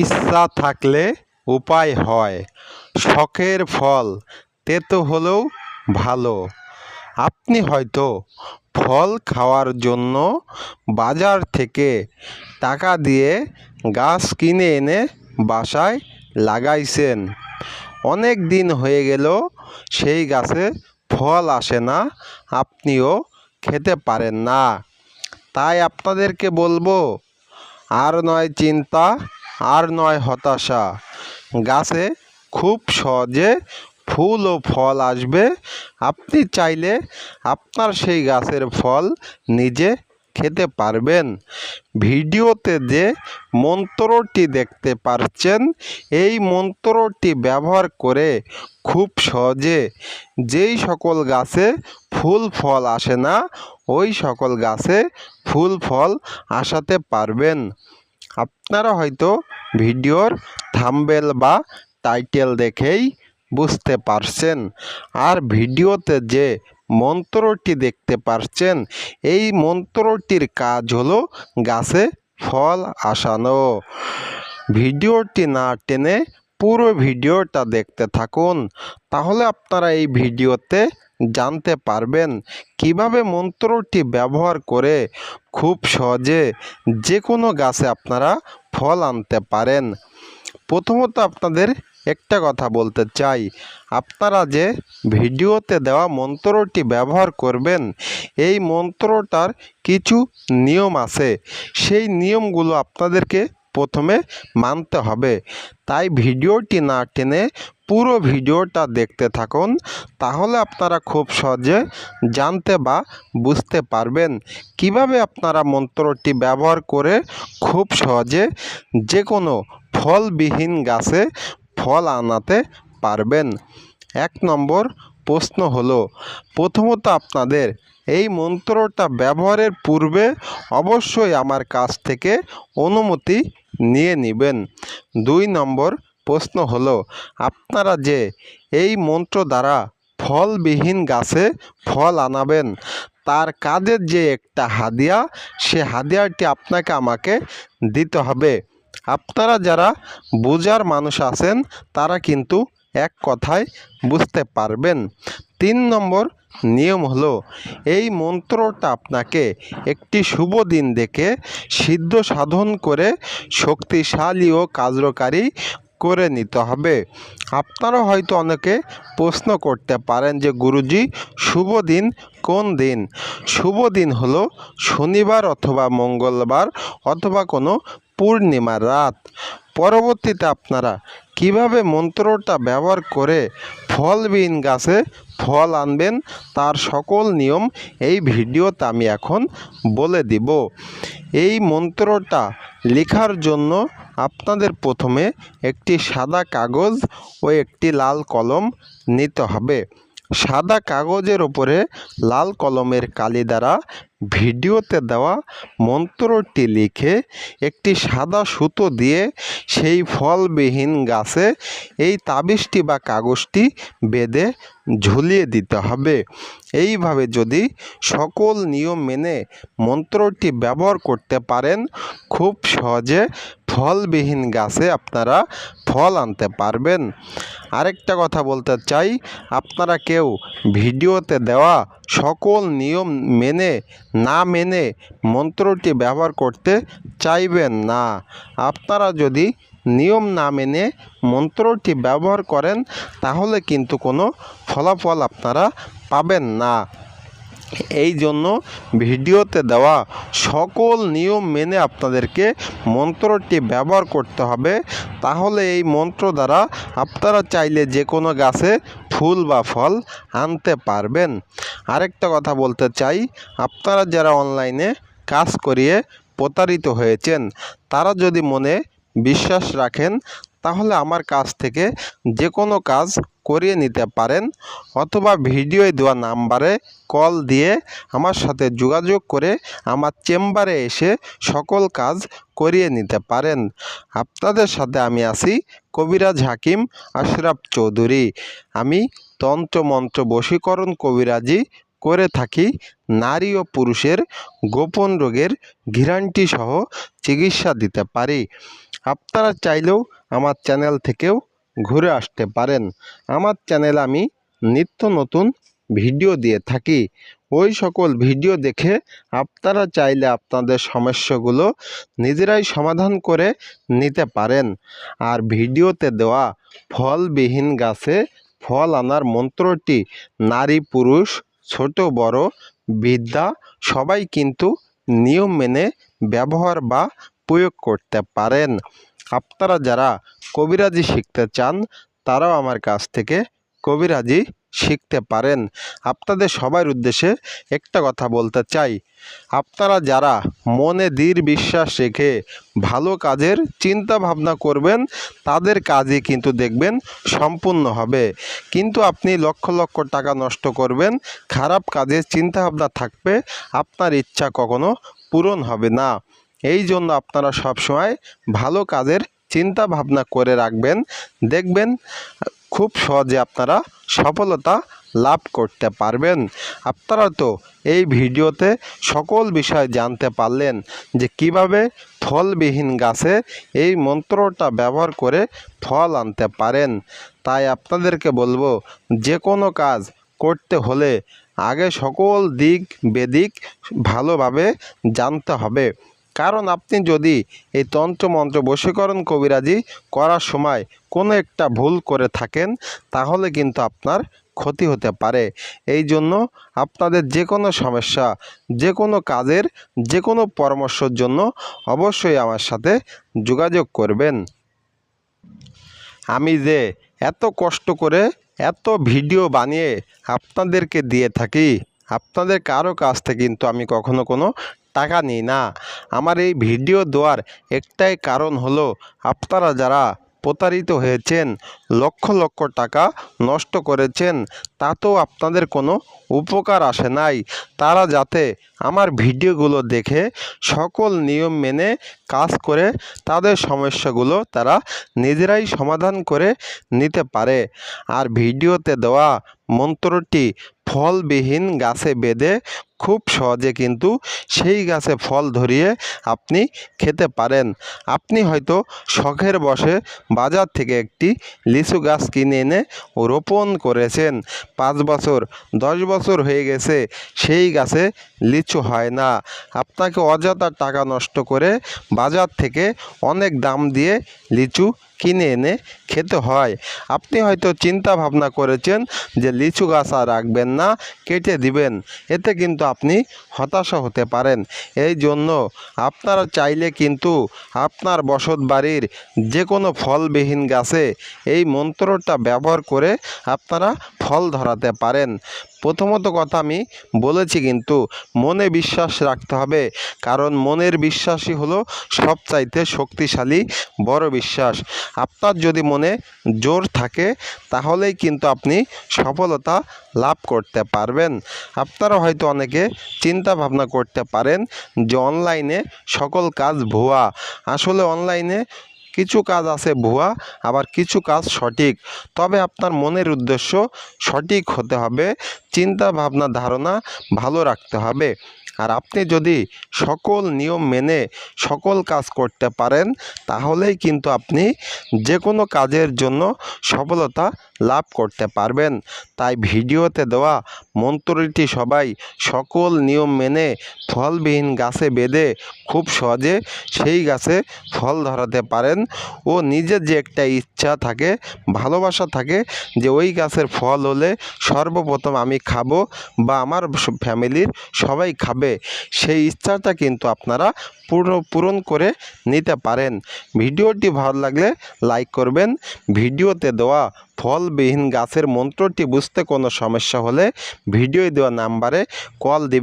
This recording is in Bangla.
ইচ্ছা থাকলে উপায় হয়। শখের ফল তেতো হলেও ভালো। আপনি হয়তো ফল খাওয়ার জন্য বাজার থেকে টাকা দিয়ে গাছ কিনে এনে বাসায় লাগাইছেন। অনেক দিন হয়ে গেল, সেই গাছে ফল আসে না, আপনিও খেতে পারেন না। তাই আপনাদেরকে বলব, আর নয় চিন্তা আর নয় হতাশা। গাছে খুব সহজে ফুল ও ফল আসবে। আপনি চাইলে আপনার সেই গাছের ফল নিজে খেতে পারবেন। ভিডিওতে যে মন্ত্রটি দেখতে পারছেন, এই মন্ত্রটি ব্যবহার করে খুব সহজে যেই সকল গাছে ফুল ফল আসে না, ওই সকল গাছে ফুল ফল আসাতে পারবেন। আপনারা হয়তো ভিডিওর থাম্বেল বা টাইটেল দেখেই বুঝতে পারছেন। আর ভিডিওতে যে মন্ত্রটি দেখতে পারছেন, এই মন্ত্রটির কাজ হলো গাছে ফল আসানো। ভিডিওটি না টেনে পুরো ভিডিওটা দেখতে থাকুন। তাহলে আপনারা এই ভিডিওতে জানতে পারবেন কীভাবে মন্ত্রটি ব্যবহার করে খুব সহজে যে কোনো গাছে আপনারা ফল আনতে পারেন। প্রথমত আপনাদের একটা কথা বলতে চাই। আপনারা যে ভিডিওতে দেওয়া মন্ত্রটি ব্যবহার করবেন, এই মন্ত্রটার কিছু নিয়ম আছে। সেই নিয়মগুলো আপনাদেরকে প্রথমে মানতে হবে। তাই ভিডিওটি না টেনে পুরো ভিডিওটা দেখতে থাকুন, তাহলে আপনারা খুব সহজে জানতে বা বুঝতে পারবেন কীভাবে আপনারা মন্ত্রটি ব্যবহার করে খুব সহজে যে কোনো ফলবিহীন গাছে ফল আনাতে পারবেন। এক নম্বর প্রশ্ন হলো, প্রথমত আপনাদের এই মন্ত্রটা ব্যবহারের পূর্বে অবশ্যই আমার কাছ থেকে অনুমতি নিয়ে নেবেন। দুই নম্বর প্রশ্ন হলো, আপনারা যে এই মন্ত্র দ্বারা ফলবিহীন গাছে ফল আনাবেন, তার কাজের যে একটা হাদিয়া, সে হাদিয়াটি আপনাকে আমাকে দিতে হবে। আপনারা যারা বোঝার মানুষ আছেন, তারা কিন্তু এক কথায় বুঝতে পারবেন। তিন নম্বর নিয়ম হলো, এই মন্ত্রটা আপনাকে একটি শুভ দিন দেখে সিদ্ধ সাধন করে শক্তিশালী ও কার্যকারী করে নিতে হবে। আপনারা হয়তো অনেকে প্রশ্ন করতে পারেন যে, গুরুজি, শুভ দিন কোন দিন? শুভ দিন হলো শনিবার অথবা মঙ্গলবার অথবা কোনো পূর্ণিমার রাত। পরবর্তীতে আপনারা কীভাবে মন্ত্রটা ব্যবহার করে ফলবিহীন গাছে ফল আনবেন তার সকল নিয়ম এই ভিডিওতে আমি এখন বলে দিব। এই মন্ত্রটা লেখার জন্য আপনাদের প্রথমে একটি সাদা কাগজ ও একটি লাল কলম নিতে হবে। সাদা কাগজের ওপরে লাল কলমের কালি দ্বারা ভিডিওতে দেওয়া মন্ত্রটি লিখে একটি সাদা সুতো দিয়ে সেই ফলবিহীন গাছে এই তাবিজটি বা কাগজটি বেঁধে ঝুলিয়ে দিতে হবে। এইভাবে যদি সকল নিয়ম মেনে মন্ত্রটি ব্যবহার করতে পারেন, খুব সহজে ফলবিহীন গাছে আপনারা ফল আনতে পারবেন। আরেকটা কথা বলতে চাই, আপনারা কেউ ভিডিওতে দেওয়া সকল নিয়ম মেনে না মেনে মন্ত্রটি ব্যবহার করতে চাইবেন না। আপনারা যদি নিয়ম না মেনে মন্ত্রটি ব্যবহার করেন, তাহলে কিন্তু কোনো ফলাফল আপনারা পাবেন না। এই জন্য ভিডিওতে দেওয়া সকল নিয়ম মেনে আপনাদেরকে মন্ত্রটি ব্যবহার করতে হবে। তাহলে এই মন্ত্র দ্বারা আপনারা চাইলে যে কোনো গাছে ফুল বা ফল আনতে পারবেন। আরেকটা কথা বলতে চাই, আপনারা যারা অনলাইনে কাজ করিয়ে প্রতারিত হয়েছেন, তারা যদি মনে বিশ্বাস রাখেন তাহলে আমার কাছ থেকে যে কোনো কাজ করিয়ে নিতে পারেন অথবা ভিডিওয় দেওয়া নাম্বারে কল দিয়ে আমার সাথে যোগাযোগ করে আমার চেম্বারে এসে সকল কাজ করিয়ে নিতে পারেন। আপনাদের সাথে আমি আছি কবিরাজ হাকিম আশরাফ চৌধুরী। আমি তন্ত্র মন্ত্র বশীকরণ কবিরাজি করে থাকি নারী ও পুরুষের গোপন রোগের গ্যারান্টি সহ চিকিৎসা দিতে পারি। আপনারা চাইলেও আমার চ্যানেল থেকেও ঘুরে আসতে পারেন। আমার চ্যানেলে আমি নিত্য নতুন ভিডিও দিয়ে থাকি। ওই সকল ভিডিও দেখে আপনারা চাইলে আপনাদের সমস্যাগুলো নিজেরাই সমাধান করে নিতে পারেন। আর ভিডিওতে দেওয়া ফলবিহীন গাছে ফল আনার মন্ত্রটি, নারী, পুরুষ, ছোট, বড় বিদ্যা সবাই কিন্তু নিয়ম মেনে ব্যবহার বা প্রয়োগ করতে পারেন। আপনারা যারা কবিরাজি শিখতে চান, তারাও আমার কাছ থেকে কবিরাজি শিখতে পারেন। আপনাদের সবার উদ্দেশ্যে একটা কথা বলতে চাই। আপনারা যারা মনে দৃঢ় বিশ্বাস রেখে ভালো কাজের চিন্তা ভাবনা করবেন, তাদের কাজই কিন্তু দেখবেন সম্পূর্ণ হবে। কিন্তু আপনি লক্ষ লক্ষ টাকা নষ্ট করবেন, খারাপ কাজের চিন্তা ভাবনা থাকবে, আপনার ইচ্ছা কখনো পূরণ হবে না। এই জন্য আপনারা সবসময় ভালো কাজের চিন্তা ভাবনা করে রাখবেন। দেখবেন খুব সহজে আপনারা সফলতা লাভ করতে পারবেন। আপনারা তো এই ভিডিওতে সকল বিষয় জানতে পারলেন যে কীভাবে ফলবিহীন গাছে এই মন্ত্রটা ব্যবহার করে ফল আনতে পারেন। তাই আপনাদেরকে বলব, যে কোনো কাজ করতে হলে আগে সকল দিক বেদিক ভালোভাবে জানতে হবে। কারণ আপনি যদি এই তন্ত্রমন্ত্র বশীকরণ কবিরাজি করার সময় কোনো একটা ভুল করে থাকেন, তাহলে কিন্তু আপনার ক্ষতি হতে পারে। এই জন্য আপনাদের যে কোনো সমস্যা যে কোনো কাজের যে কোনো পরামর্শের জন্য অবশ্যই আমার সাথে যোগাযোগ করবেন। আমি যে এত কষ্ট করে এত ভিডিও বানিয়ে আপনাদেরকে দিয়ে থাকি, আপনাদের কারও কাছ থেকে কিন্তু আমি কখনো কোনো টাকা নিই না। আমার এই ভিডিও দেওয়ার একটাই কারণ হলো, আপনারা যারা প্রতারিত হয়েছেন, লক্ষ লক্ষ টাকা নষ্ট করেছেন, তাতেও আপনাদের কোনো উপকার আসে নাই। তারা যাতে আমার ভিডিওগুলো দেখে, সকল নিয়ম মেনে কাজ করে, তাদের সমস্যাগুলো তারা নিজেরাই সমাধান করে নিতে পারে। আর ভিডিওতে দেওয়া মন্ত্রটি, ফলবিহীন গাছে বেঁধে খুব সহজে কিন্তু সেই গাছে ফল ধরিয়ে আপনি খেতে পারেন। আপনি হয়তো শখের বসে বাজার থেকে একটি লিচু গাছ কিনে এনে রোপণ করেছেন। পাঁচ বছর, দশ বছর হয়ে গেছে, সেই গাছে লিচু হয় না। আপনাকে অযথা টাকা নষ্ট করে বাজার থেকে অনেক দাম দিয়ে লিচু কিনে এনে খেতে হয়। আপনি হয়তো চিন্তা ভাবনা করেছেন যে লিচু গাছ আর রাখবেন না, কেটে দিবেন। এতে কিন্তু আপনি হতাশা হতে পারেন। এই জন্য আপনারা চাইলে কিন্তু আপনার বসত বাড়ির যে কোনো ফলবিহীন গাছে এই মন্ত্রটা ব্যবহার করে আপনারা ফল ধরাতে পারেন। প্রথমত কথা আমি বলেছি কিন্তু মনে বিশ্বাস রাখতে হবে। কারণ মনের বিশ্বাসই হলো সবচাইতে শক্তিশালী, বড় বিশ্বাস। আপনার যদি মনে জোর থাকে, তাহলেই কিন্তু আপনি সফলতা লাভ করতে পারবেন। আপনারা হয়তো অনেকে চিন্তা ভাবনা করতে পারেন যে, অনলাইনে সকল কাজ ভুয়া। আসলে অনলাইনে কিছু কাজ আছে ভুয়া, আবার কিছু কাজ সঠিক। তবে আপনার মনের উদ্দেশ্য সঠিক হতে হবে, চিন্তা ভাবনা ধারণা ভালো রাখতে হবে। আর আপনি যদি সকল নিয়ম মেনে সকল কাজ করতে পারেন, তাহলেই কিন্তু আপনি যে কোনো কাজের জন্য সফলতা লাভ করতে পারবেন। তাই ভিডিওতে দেওয়া মন্ত্রটি সবাই সকল নিয়ম মেনে ফলবিহীন গাছে বেঁধে খুব সহজে সেই গাছে ফল ধরাতে পারেন ও নিজের যে একটা ইচ্ছা থাকে, ভালোবাসা থাকে যে ওই গাছের ফল হলে সর্বপ্রথম আমি খাব বা আমার ফ্যামিলির সবাই খাবে, সেই ইচ্ছাটা কিন্তু আপনারা পূর্ণ, পূরণ করে নিতে পারেন। ভিডিওটি ভালো লাগলে লাইক করবেন। ভিডিওতে দেওয়া ফলবিহীন গাছের মন্ত্রটি বুঝতে কোনো সমস্যা হলে ভিডিও দেওয়া নাম্বারে কল দিবে